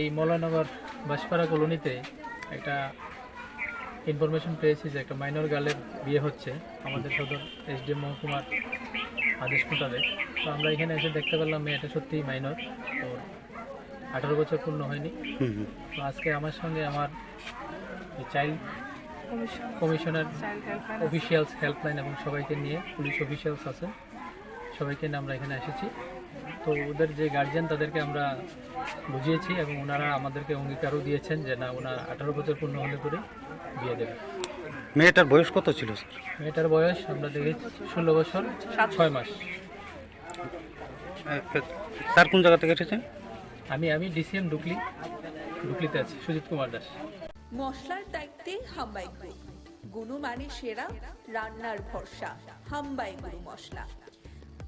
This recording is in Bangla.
এই মৌলানগর বাসপাড়া কলোনিতে একটা ইনফরমেশন পেয়েছি যে একটা মাইনর গার্লের বিয়ে হচ্ছে আমাদের সদর এসডিএম মহকুমার আদেশ মোতাবেক। তো আমরা এখানে এসে দেখতে পেলাম মেয়েটা সত্যিই মাইনর তো আঠারো বছর পূর্ণ হয়নি। তো আজকে আমার সঙ্গে আমার চাইল্ড কমিশনার অফিসিয়ালস হেল্পলাইন এবং সবাইকে নিয়ে পুলিশ অফিসিয়ালস আছে সবাইকে নিয়ে আমরা এখানে এসেছি। তো ওদের যে গার্জিয়ান তাদেরকে আমরা বুঝিয়েছি এবং ওনারা আমাদেরকে অঙ্গীকারও দিয়েছেন যে না ওনার আঠারো বছর পূর্ণ হলে পরে বিয়ে দেবে। মেয়েটার বয়স কত ছিল? স্যার মেয়েটার বয়স আমরা দেখেছি ষোলো বছর ছয় মাস। স্যার কোন জায়গা থেকে এসেছেন আমি আমি ডিসিএম ডুকলি ডুকলিতে আছি সুজিত কুমার দাস। মশলার দায়িত্বে হাম্বাই গ্রুপ গুণমানে সেরা রান্নার ভরসা হাম্বাই গুরু মশলা।